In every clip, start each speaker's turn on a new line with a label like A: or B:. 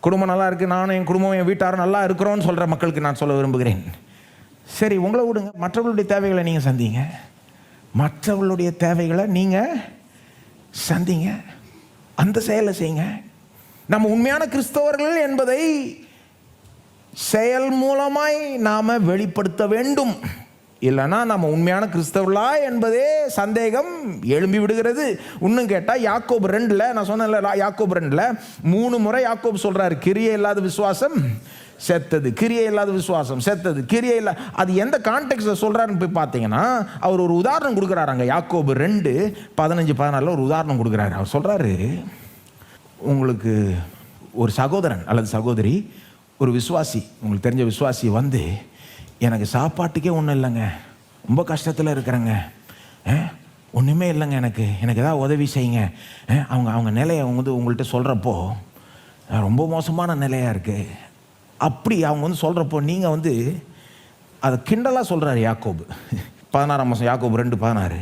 A: குடும்பம் நல்லா இருக்குது நானும் என் குடும்பம் என் வீட்டாரும் நல்லா இருக்கிறோன்னு சொல்கிற மக்களுக்கு நான் சொல்ல விரும்புகிறேன். சரி உங்களை விடுங்க. மற்றவர்களுடைய தேவைகளை நீங்கள் சந்திங்க. மற்றவர்களுடைய தேவைகளை நீங்கள் சந்திங்க. அந்த செயலை செய்யுங்க. நம்ம உண்மையான கிறிஸ்தவர்கள் என்பதை செயல் மூலமாய் நாம் வெளிப்படுத்த வேண்டும். இல்லைன்னா நம்ம உண்மையான கிறிஸ்தவர்களா என்பதே சந்தேகம். எழும்பி விடுகிறது. இன்னும் கேட்டால் யாக்கோப் ரெண்டில் நான் சொன்னேன்ல யாக்கோப் ரெண்டில் மூணு முறை யாக்கோப் சொல்கிறாரு கிரியை இல்லாத விசுவாசம் செத்தது. கிரியை இல்லாத விசுவாசம் செத்தது. கிரியை இல்ல அது எந்த கான்டெக்ட்ல சொல்கிறாருன்னு போய் பார்த்தீங்கன்னா அவர் ஒரு உதாரணம் கொடுக்குறாரு அங்கே யாக்கோபு ரெண்டு பதினஞ்சு பதினாலில் ஒரு உதாரணம் கொடுக்குறாரு. அவர் சொல்கிறாரு உங்களுக்கு ஒரு சகோதரன் அல்லது சகோதரி ஒரு விசுவாசி உங்களுக்கு தெரிஞ்ச விசுவாசி வந்து எனக்கு சாப்பாட்டுக்கே ஒன்றும் இல்லைங்க. ரொம்ப கஷ்டத்தில் இருக்கிறேங்க. ஒன்றுமே இல்லைங்க எனக்கு. எனக்கு எதாவது உதவி செய்யுங்க. அவங்க அவங்க நிலையை அவங்க வந்து உங்கள்கிட்ட சொல்கிறப்போ ரொம்ப மோசமான நிலையாக இருக்குது அப்படி அவங்க வந்து சொல்கிறப்போ நீங்கள் வந்து அதை கிண்டலாக சொல்கிறாரு யாக்கோபு. பதினாறாம் மாதம் யாக்கோபு ரெண்டு பதினாறு.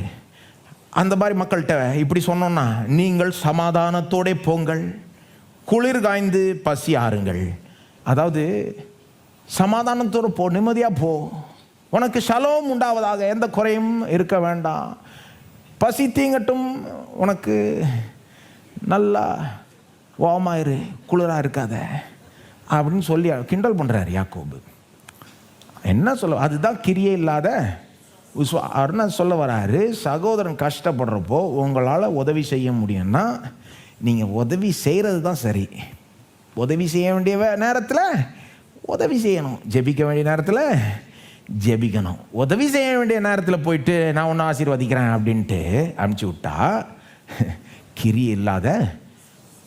A: அந்த மாதிரி மக்கள்கிட்ட இப்படி சொன்னோன்னா நீங்கள் சமாதானத்தோடே போங்கள். குளிர் காய்ந்து பசி ஆறுங்கள். அதாவது சமாதானத்தோடு போ நிம்மதியாக போ. உனக்கு ஷலோம் உண்டாவதாக எந்த குறையும் இருக்க வேண்டாம். பசி தீங்கட்டும் உனக்கு நல்லா ஓமாயிரு குளிராக இருக்காத அப்படின்னு சொல்லி கிண்டல் பண்ணுறாரு யாக்கோபு. என்ன சொல்ல அதுதான் கிரியே இல்லாத விஸ்வா அவர் சொல்ல வராரு. சகோதரன் கஷ்டப்படுறப்போ உங்களால் உதவி செய்ய முடியும்னா நீங்கள் உதவி செய்கிறது தான் சரி. உதவி செய்ய வேண்டிய வே- நேரத்தில் உதவி செய்யணும். ஜெபிக்க வேண்டிய நேரத்தில் ஜெபிக்கணும். உதவி செய்ய வேண்டிய நேரத்தில் போயிட்டு நான் ஒன்று ஆசீர்வதிக்கிறேன் அப்படின்ட்டு அனுப்பிச்சி விட்டா கிரி இல்லாத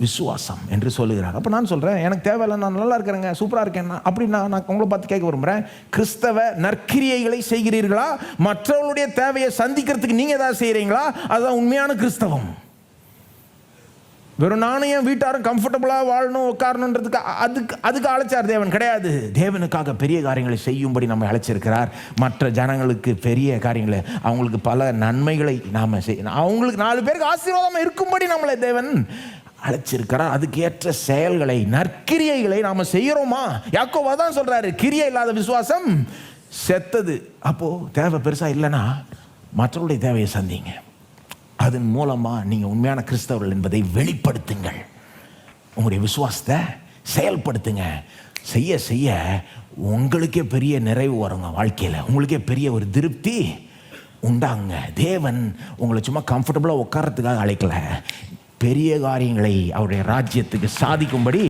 A: விசுவாசம் என்று சொல்லுகிறார். அப்போ நான் சொல்கிறேன் எனக்கு தேவையில்லை நான் நல்லா இருக்கிறேங்க சூப்பராக இருக்கேன் அப்படின்னா நான் உங்களை பார்த்து கேட்க விரும்புகிறேன் கிறிஸ்தவ நற்கிரியைகளை செய்கிறீர்களா? மற்றவர்களுடைய தேவையை சந்திக்கிறதுக்கு நீங்கள் ஏதாவது செய்கிறீங்களா அதுதான் உண்மையான கிறிஸ்தவம். வெறும் நானும் என் வீட்டாரும் கம்ஃபர்டபுளாக வாழணும் உட்காரணுன்றதுக்கு அதுக்கு அதுக்கு அழைச்சார் தேவன். கிடையாது. தேவனுக்காக பெரிய காரியங்களை செய்யும்படி நம்ம அழைச்சிருக்கிறார். மற்ற ஜனங்களுக்கு பெரிய காரியங்களை அவங்களுக்கு பல நன்மைகளை நாம் செய்யணும் அவங்களுக்கு நாலு பேருக்கு ஆசீர்வாதம் இருக்கும்படி நம்மளை தேவன் அழைச்சிருக்கிறார். அதுக்கு ஏற்ற செயல்களை நற்கிரியைகளை நாம் செய்கிறோமா யாக்கோவா தான் சொல்கிறாரு கிரியை இல்லாத விசுவாசம் செத்தது. அப்போது தேவை பெருசாக இல்லைன்னா மற்றவருடைய தேவையை சந்திங்க. அதன் மூலமாக நீங்கள் உண்மையான கிறிஸ்தவர்கள் என்பதை வெளிப்படுத்துங்கள். உங்களுடைய விசுவாசத்தை செயல்படுத்துங்க. செய்ய செய்ய உங்களுக்கே பெரிய நிறைவு வருங்க வாழ்க்கையில். உங்களுக்கே பெரிய ஒரு திருப்தி உண்டாங்க தேவன் உங்களை சும்மா கம்ஃபர்டபுளாக உட்காரத்துக்காக அழைக்கல. பெரிய காரியங்களை அவருடைய ராஜ்யத்துக்கு சாதிக்கும்படி